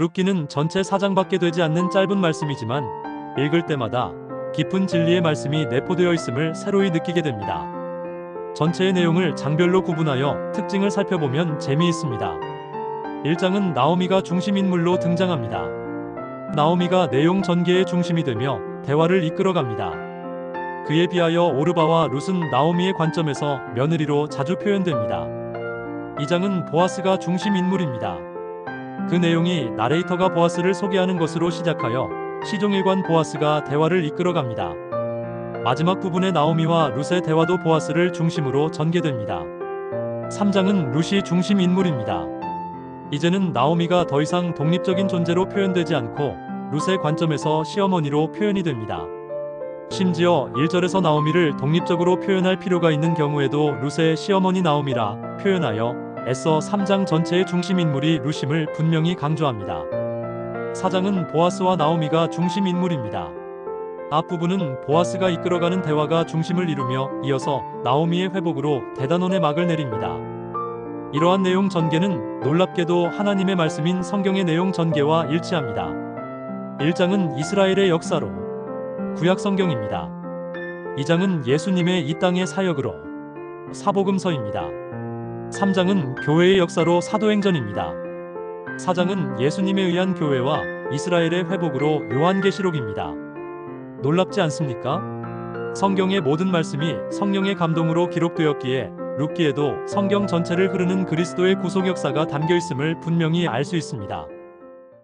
룻기는 전체 4장밖에 되지 않는 짧은 말씀이지만 읽을 때마다 깊은 진리의 말씀이 내포되어 있음을 새로이 느끼게 됩니다. 전체의 내용을 장별로 구분하여 특징을 살펴보면 재미있습니다. 1장은 나오미가 중심 인물로 등장합니다. 나오미가 내용 전개의 중심이 되며 대화를 이끌어갑니다. 그에 비하여 오르바와 룻은 나오미의 관점에서 며느리로 자주 표현됩니다. 2장은 보아스가 중심 인물입니다. 그 내용이 나레이터가 보아스를 소개하는 것으로 시작하여 시종일관 보아스가 대화를 이끌어갑니다. 마지막 부분의 나오미와 룻의 대화도 보아스를 중심으로 전개됩니다. 3장은 룻이 중심 인물입니다. 이제는 나오미가 더 이상 독립적인 존재로 표현되지 않고 룻의 관점에서 시어머니로 표현이 됩니다. 심지어 1절에서 나오미를 독립적으로 표현할 필요가 있는 경우에도 룻의 시어머니 나오미라 표현하여 애써 3장 전체의 중심 인물이 룻임을 분명히 강조합니다. 4장은 보아스와 나오미가 중심 인물입니다. 앞부분은 보아스가 이끌어가는 대화가 중심을 이루며 이어서 나오미의 회복으로 대단원의 막을 내립니다. 이러한 내용 전개는 놀랍게도 하나님의 말씀인 성경의 내용 전개와 일치합니다. 1장은 이스라엘의 역사로 구약 성경입니다. 2장은 예수님의 이 땅의 사역으로 사복음서입니다. 3장은 교회의 역사로 사도행전입니다. 4장은 예수님에 의한 교회와 이스라엘의 회복으로 요한계시록입니다. 놀랍지 않습니까? 성경의 모든 말씀이 성령의 감동으로 기록되었기에 룻기에도 성경 전체를 흐르는 그리스도의 구속 역사가 담겨 있음을 분명히 알 수 있습니다.